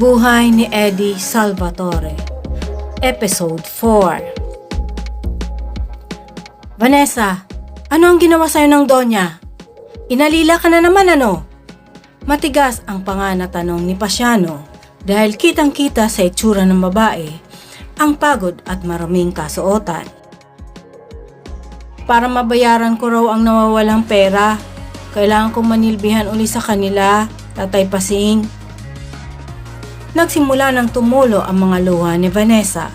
Buhay ni Eddie Salvatore Episode 4 Vanessa, ano ang ginawa sa'yo ng Donya? Inalila ka na naman ano? Matigas ang pangana tanong ni Pasiano dahil kitang-kita sa itsura ng babae ang pagod at maraming kasuotan. Para mabayaran ko raw ang nawawalang pera, kailangan kong manilbihan uli sa kanila, Tatay Pasing. Nagsimula ng tumulo ang mga luha ni Vanessa.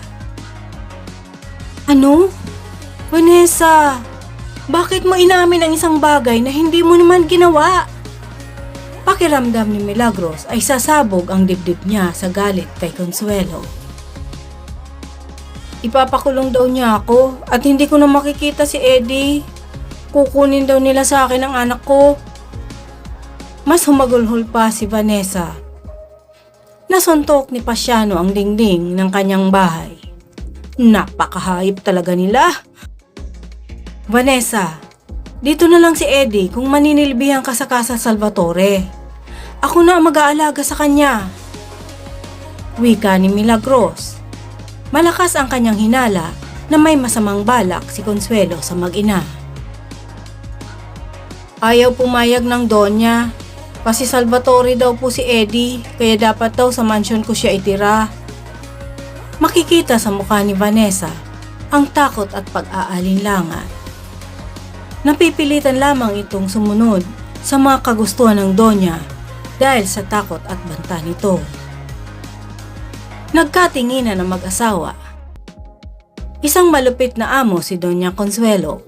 Ano? Vanessa, bakit mo inamin ang isang bagay na hindi mo naman ginawa? Pakiramdam ni Milagros ay sasabog ang dibdib niya sa galit kay Consuelo. Ipapakulong daw niya ako at hindi ko na makikita si Eddie. Kukunin daw nila sa akin ang anak ko. Mas humagulhol pa si Vanessa. Nasuntok ni Pasiano ang dingding ng kanyang bahay. Napakahayop talaga nila. Vanessa, dito na lang si Eddie kung maninilbihan ka sa Casa Salvatore. Ako na ang mag-aalaga sa kanya. Wika ni Milagros. Malakas ang kanyang hinala na may masamang balak si Consuelo sa mag-ina. Ayaw pumayag ng Donya. Kasi Salvatore daw po si Eddie, kaya dapat daw sa mansyon ko siya itira. Makikita sa mukha ni Vanessa ang takot at pag-aalinlangan. Napipilitan lamang itong sumunod sa mga kagustuhan ng Donya dahil sa takot at banta nito. Nagkatinginan ang mag-asawa. Isang malupit na amo si Doña Consuelo.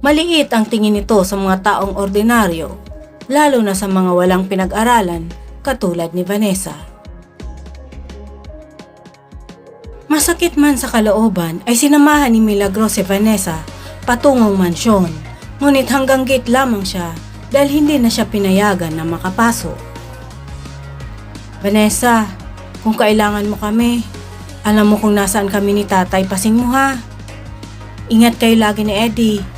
Maliit ang tingin nito sa mga taong ordinaryo, lalo na sa mga walang pinag-aralan katulad ni Vanessa. Masakit man sa kalooban ay sinamahan ni Milagros si Vanessa patungong mansyon, ngunit hanggang gate lamang siya dahil hindi na siya pinayagan na makapasok. Vanessa, kung kailangan mo kami, alam mo kung nasaan kami ni tatay, pasing mo ha. Ingat kayo lagi ni Eddie.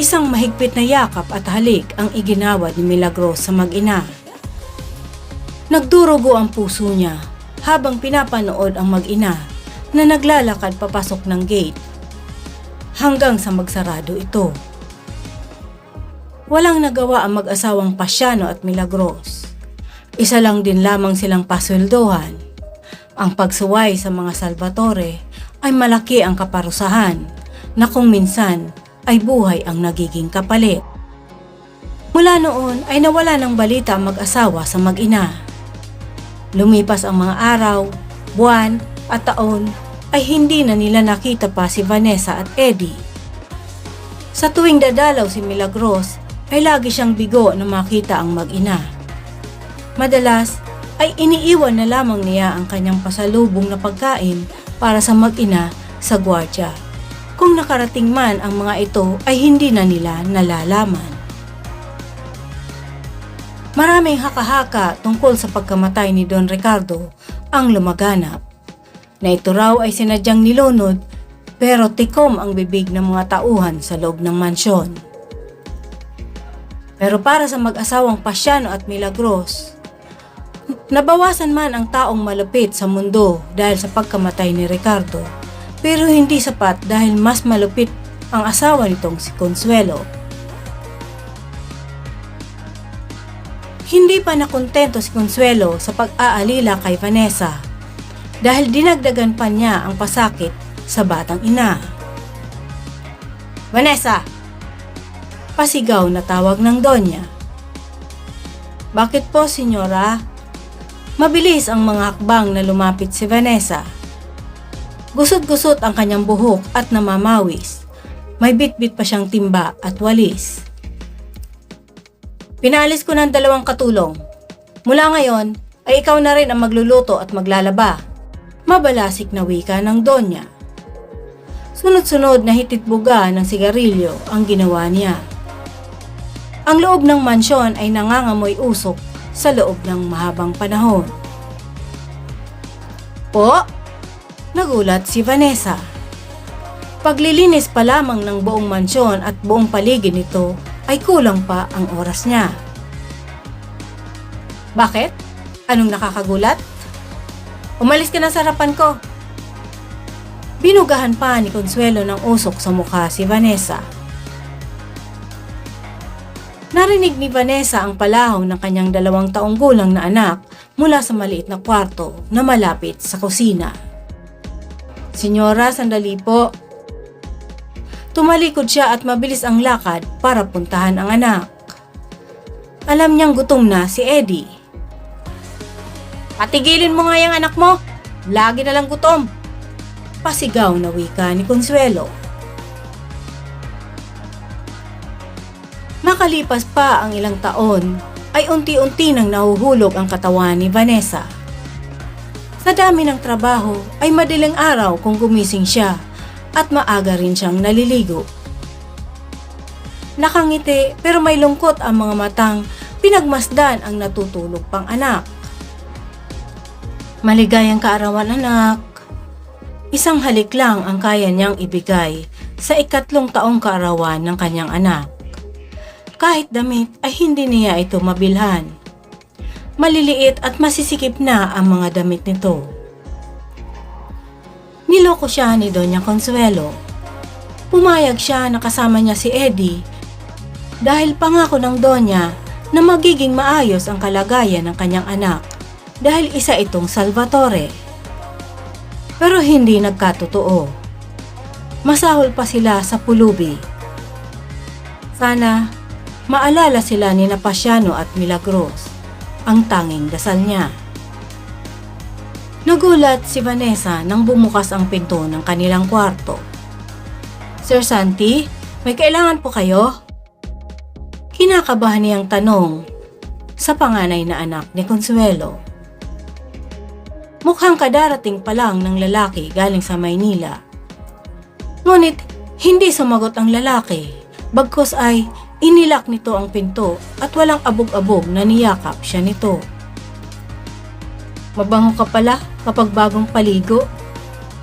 Isang mahigpit na yakap at halik ang iginawad ni Milagros sa mag-ina. Nagdurugo ang puso niya habang pinapanood ang mag-ina na naglalakad papasok ng gate hanggang sa magsarado ito. Walang nagawa ang mag-asawang Pasyano at Milagros. Isa lang din lamang silang pasweldohan. Ang pagsuway sa mga Salvatore ay malaki ang kaparusahan na kung minsan ay buhay ang nagiging kapalit. Mula noon ay nawala ng balita ang mag-asawa sa mag-ina. Lumipas ang mga araw, buwan at taon ay hindi na nila nakita pa si Vanessa at Eddie. Sa tuwing dadalaw si Milagros ay lagi siyang bigo na makita ang mag-ina. Madalas ay iniiwan na lamang niya ang kanyang pasalubong na pagkain para sa mag-ina sa gwardya. Kung nakarating man ang mga ito ay hindi na nila nalalaman. Maraming haka-haka tungkol sa pagkamatay ni Don Ricardo ang lumaganap. Na ito raw ay sinadyang nilunod pero tikom ang bibig ng mga tauhan sa loob ng mansyon. Pero para sa mag-asawang Pasyano at Milagros, nabawasan man ang taong malupit sa mundo dahil sa pagkamatay ni Ricardo, pero hindi sapat dahil mas malupit ang asawa nitong si Consuelo. Hindi pa nakontento si Consuelo sa pag-aalila kay Vanessa dahil dinagdagan pa niya ang pasakit sa batang ina. Vanessa! Pasigaw na tawag ng Donya. Bakit po, senyora? Mabilis ang mga hakbang na lumapit si Vanessa. Gusot-gusot ang kanyang buhok at namamawis. May bitbit pa siyang timba at walis. Pinalis ko ng dalawang katulong. Mula ngayon, ay ikaw na rin ang magluluto at maglalaba. Mabalasik na wika ng Donya. Sunod-sunod na hititbuga ng sigarilyo ang ginawa niya. Ang loob ng mansyon ay nangangamoy usok sa loob ng mahabang panahon. Po? Nagulat si Vanessa. Paglilinis pa lamang ng buong mansyon at buong paligid nito ay kulang pa ang oras niya. Bakit? Anong nakakagulat? Umalis ka na sa harapan ko. Binugahan pa ni Consuelo ng usok sa mukha si Vanessa. Narinig ni Vanessa ang palahaw ng kanyang dalawang taong gulang na anak mula sa maliit na kwarto na malapit sa kusina. Senyora, sandali po. Tumalikod siya at mabilis ang lakad para puntahan ang anak. Alam niyang gutom na si Eddie. Patigilin mo nga yung anak mo. Lagi na lang gutom. Pasigaw na wika ni Consuelo. Makalipas pa ang ilang taon, ay unti-unti nang nahuhulog ang katawan ni Vanessa. Sa dami ng trabaho ay madaling araw kung gumising siya at maaga rin siyang naliligo. Nakangiti pero may lungkot ang mga matang pinagmasdan ang natutulog pang anak. Maligayang kaarawan anak. Isang halik lang ang kaya niyang ibigay sa ikatlong taong kaarawan ng kanyang anak. Kahit damit ay hindi niya ito mabilhan. Maliliit at masisikip na ang mga damit nito. Niloko siya ni Doña Consuelo. Pumayag siya na kasama niya si Eddie dahil pangako ng Doña na magiging maayos ang kalagayan ng kanyang anak dahil isa itong Salvatore. Pero hindi nagkatotoo. Masahol pa sila sa pulubi. Sana maalala sila ni Napasiano at Milagros, ang tanging dasal niya. Nagulat si Vanessa nang bumukas ang pinto ng kanilang kwarto. Sir Santi, may kailangan po kayo? Kinakabahan niyang tanong sa panganay na anak ni Consuelo. Mukhang kadarating pa lang ng lalaki galing sa Maynila. Ngunit hindi sumagot ang lalaki, bagkos ay inilak nito ang pinto at walang abog-abog na niyakap siya nito. Mabango ka pala kapag bagong paligo,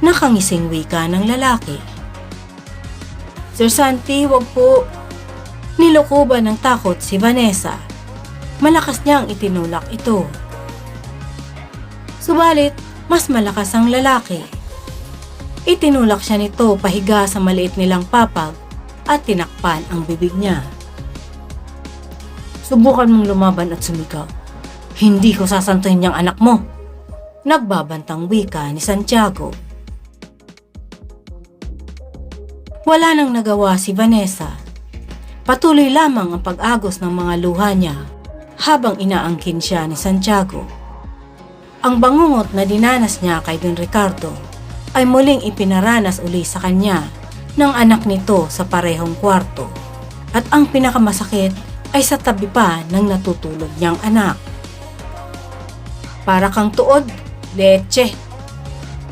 nakangising wika ng lalaki. Sir Santi, wag po. Nilukuban ng takot si Vanessa. Malakas niyang itinulak ito. Subalit, mas malakas ang lalaki. Itinulak siya nito pahiga sa maliit nilang papag at tinakpan ang bibig niya. Subukan mong lumaban at sumigaw. Hindi ko sasantuhin niyang anak mo. Nagbabantang wika ni Santiago. Wala nang nagawa si Vanessa. Patuloy lamang ang pag-agos ng mga luha niya habang inaangkin siya ni Santiago. Ang bangungot na dinanas niya kay Don Ricardo ay muling ipinaranas uli sa kanya ng anak nito sa parehong kwarto. At ang pinakamasakit ay sa tabi pa ng natutulog niyang anak. Para kang tuod, leche.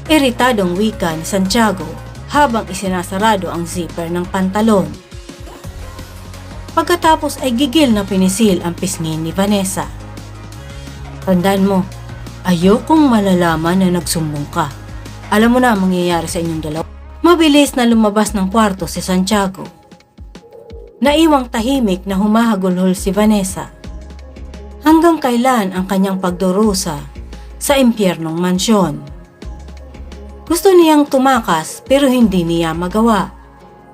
Iritadong wika ni Santiago habang isinasarado ang zipper ng pantalon. Pagkatapos ay gigil na pinisil ang pisngin ni Vanessa. Tandaan mo, ayokong malalaman na nagsumbong ka. Alam mo na ang mangyayari sa inyong dalawa. Mabilis na lumabas ng kwarto si Santiago. Naiwang tahimik na humahagulhol si Vanessa. Hanggang kailan ang kanyang pagdurusa sa impyernong mansyon. Gusto niyang tumakas pero hindi niya magawa.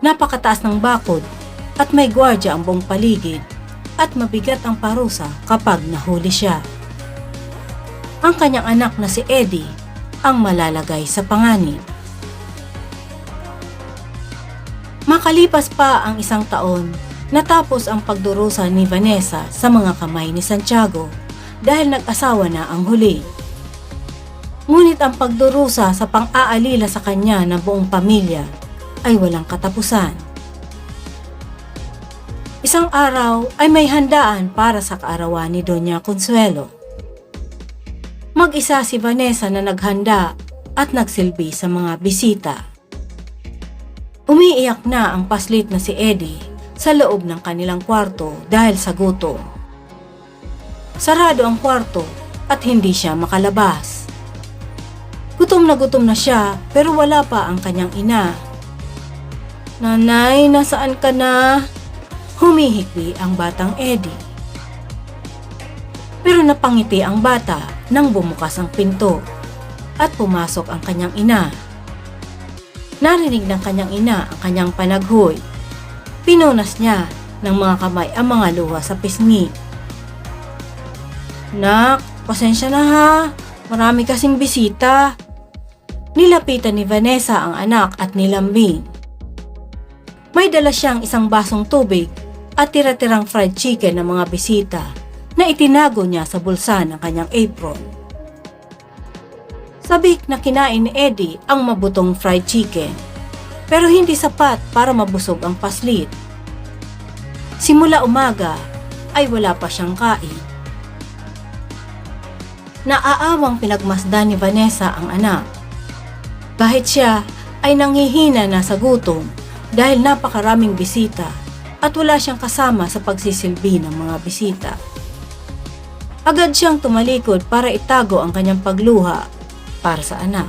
Napakataas ng bakod at may gwardya ang buong paligid at mabigat ang parusa kapag nahuli siya. Ang kanyang anak na si Eddie ang malalagay sa panganib. Makalipas pa ang isang taon, natapos ang pagdurusa ni Vanessa sa mga kamay ni Santiago dahil nag-asawa na ang huli. Ngunit ang pagdurusa sa pang-aalila sa kanya ng buong pamilya ay walang katapusan. Isang araw ay may handaan para sa kaarawan ni Doña Consuelo. Mag-isa si Vanessa na naghanda at nagsilbi sa mga bisita. Umiiyak na ang paslit na si Eddie sa loob ng kanilang kwarto dahil sa gutom. Sarado ang kwarto at hindi siya makalabas. Gutom na gutom na siya pero wala pa ang kanyang ina. Nanay, nasaan ka na? Humihikbi ang batang Eddie. Pero napangiti ang bata nang bumukas ang pinto at pumasok ang kanyang ina. Narinig ng kanyang ina ang kanyang panaghoy. Pinunas niya ng mga kamay ang mga luha sa pisngi. Nak, pasensya na ha. Marami kasing bisita. Nilapitan ni Vanessa ang anak at nilambing. May dala siyang isang basong tubig at tira-tirang fried chicken ng mga bisita na itinago niya sa bulsa ng kanyang apron. Sabik na kinain ni Eddie ang mabutong fried chicken pero hindi sapat para mabusog ang paslit. Simula umaga ay wala pa siyang kain. Naaawang pinagmasdan ni Vanessa ang anak. Kahit siya ay nangihina na sa gutom dahil napakaraming bisita at wala siyang kasama sa pagsisilbi ng mga bisita. Agad siyang tumalikod para itago ang kanyang pagluha para sa anak.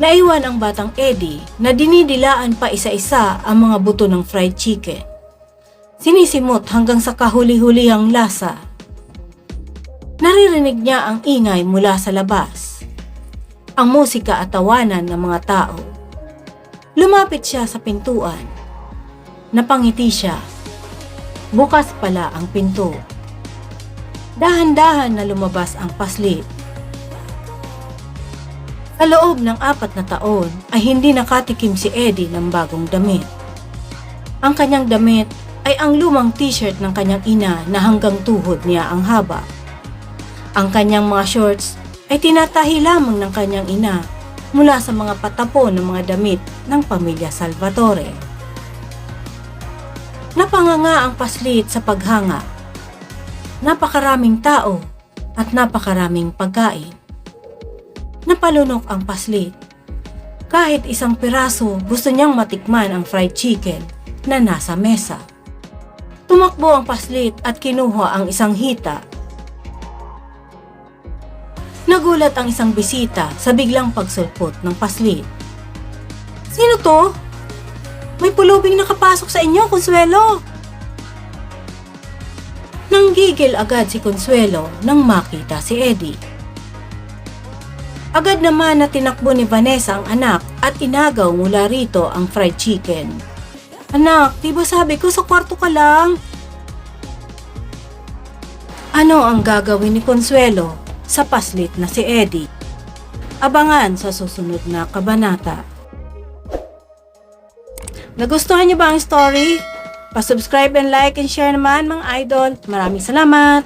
Naiwan ang batang Eddie na dinidilaan pa isa-isa ang mga buto ng fried chicken. Sinisimot hanggang sa kahuli-hulihang lasa. Naririnig niya ang ingay mula sa labas. Ang musika at tawanan ng mga tao. Lumapit siya sa pintuan. Napangiti siya. Bukas pala ang pinto. Dahan-dahan na lumabas ang paslit. Sa loob ng apat na taon ay hindi nakatikim si Eddie ng bagong damit. Ang kanyang damit ay ang lumang t-shirt ng kanyang ina na hanggang tuhod niya ang haba. Ang kanyang mga shorts ay tinatahi lamang ng kanyang ina mula sa mga patapon ng mga damit ng pamilya Salvatore. Napanganga ang paslit sa paghanga. Napakaraming tao at napakaraming pagkain. Napalunok ang paslit. Kahit isang piraso gusto niyang matikman ang fried chicken na nasa mesa. Tumakbo ang paslit at kinuha ang isang hita. Nagulat ang isang bisita sa biglang pagsulpot ng paslit. Sino to? May pulubing nakapasok sa inyo, Consuelo. Nanggigil agad si Consuelo nang makita si Eddie. Agad naman na tinakbo ni Vanessa ang anak at inagaw mula rito ang fried chicken. Anak, di ba sabi ko sa kwarto ka lang? Ano ang gagawin ni Consuelo sa paslit na si Eddie? Abangan sa susunod na kabanata. Nagustuhan niyo ba ang story? Pa-subscribe and like and share naman mga idol. Maraming salamat!